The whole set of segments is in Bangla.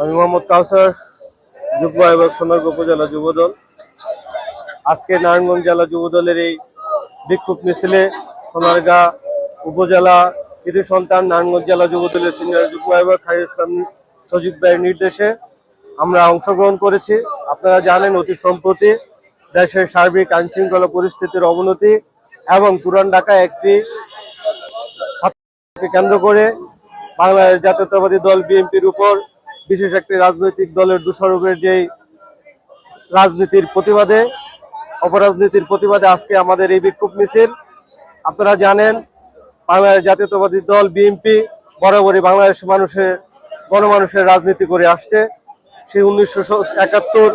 আমি মোহাম্মদ কাউসার, যুগ্ম আহ্বায়ক সোনারগাঁ উপজেলা যুবদল। আজকে নারায়ণগঞ্জ জেলা যুবদলের এই বিক্ষোভ মিছিলে সোনারগাঁ উপজেলা কৃতি সন্তান নারায়ণগঞ্জ জেলা যুবদলের সিনিয়র যুগ্ম আহ্বায়ক খাইর ইসলাম সজীব ভাইয়ের নির্দেশে আমরা অংশগ্রহণ করেছি। আপনারা জানেন অতি সম্প্রতি দেশের সার্বিক আইন শৃঙ্খলা পরিস্থিতির অবনতি এবং পুরান ঢাকায় একটি কেন্দ্র করে বাংলাদেশ জাতীয়তাবাদী দল বিএনপির উপর বিশেষ একটি রাজনৈতিক দলের দোষারোপের যেই রাজনীতির প্রতিবাদে, অপরাজনীতির প্রতিবাদে আজকে আমাদের এই বিক্ষোভ মিছিল। আপনারা জানেন বাংলাদেশ জাতীয়তাবাদী দল বিএনপি বরাবরই বাংলাদেশ মানুষের, গণমানুষের রাজনীতি করে আসছে। সেই উনিশশো একাত্তর,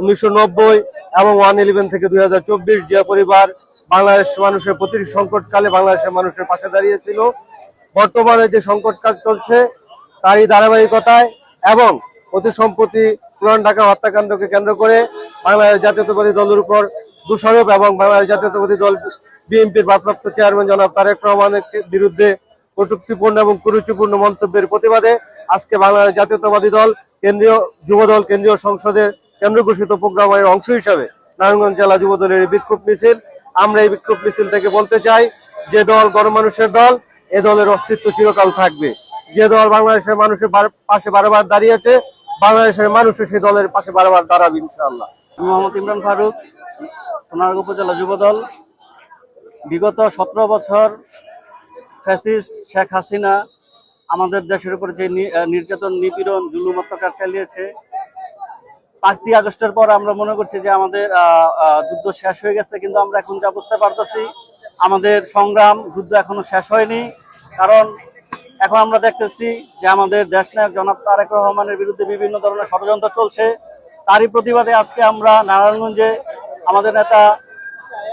উনিশশো এবং ওয়ান ইলেভেন থেকে দুই হাজার চব্বিশ যে পরিবার বাংলাদেশ মানুষের প্রতিটি সংকটকালে বাংলাদেশের মানুষের পাশে দাঁড়িয়েছিল। বর্তমানে যে সংকটকাল চলছে, তারই ধারাবাহিকতায় এবং অতি সম্প্রতি পুরান ঢাকা হত্যাকাণ্ডকে কেন্দ্র করে বাংলাদেশ জাতীয়তাবাদী দলের উপর দোষারোপ এবং বাংলাদেশ জাতীয়তাবাদী দল বিএনপির ভারপ্রাপ্ত চেয়ারম্যান জনাব তারেক রহমানের বিরুদ্ধে কটুক্তিপূর্ণ এবং কুরুচিপূর্ণ মন্তব্যের প্রতিবাদে আজকে বাংলাদেশ জাতীয়তাবাদী দল কেন্দ্রীয় যুবদল কেন্দ্রীয় সংসদের কেন্দ্র ঘোষিত প্রোগ্রামের অংশ হিসাবে নারায়ণগঞ্জ জেলা যুবদলের বিক্ষোভ মিছিল। আমরা এই বিক্ষোভ মিছিল থেকে বলতে চাই, যে দল গণমানুষের দল, এ দলের অস্তিত্ব চিরকাল থাকবে। যে দল বাংলাদেশের মানুষের পাশে বারবার দাঁড়িয়েছে, বাংলাদেশের মানুষও সেই দলের পাশে বারবার দাঁড়াবে, ইনশাআল্লাহ। মোহাম্মদ ইমরান ফারুক সোনারগাঁ উপজেলা যুবদল। বিগত সতেরো বছর ফ্যাসিস্ট শেখ হাসিনা আমাদের দেশের উপর যে নির্যাতন, নিপীড়ন, জুলুম, অত্যাচার চালিয়েছে, পাঁচই আগস্টের পর আমরা মনে করছি যে আমাদের যুদ্ধ শেষ হয়ে গেছে, কিন্তু আমরা এখন যা বুঝতে পারতেছি, আমাদের সংগ্রাম, যুদ্ধ এখনও শেষ হয়নি। কারণ এখন আমরা দেখতেছি যে আমাদের দেশ দেশনায়ক জনাব তারেক রহমানের বিরুদ্ধে বিভিন্ন ধরনের ষড়যন্ত্র চলছে। তারই প্রতিবাদে আজকে আমরা নারায়ণগঞ্জে আমাদের নেতা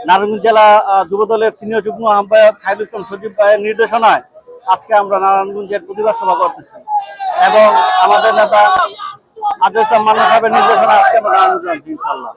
নারায়ণগঞ্জ জেলা যুবদলের সিনিয়র যুগ্ম আহ্বায়ক খাইরুল ইসলাম সজীব ভাইয়ের নির্দেশনায় আজকে আমরা নারায়ণগঞ্জের প্রতিবাদ সভা করতেছি। এবং আমাদের নেতা আজল ইসলাম মান্না সাহেবের নির্দেশনায় আজকে আমরা নারায়ণগঞ্জ ইনশাল্লাহ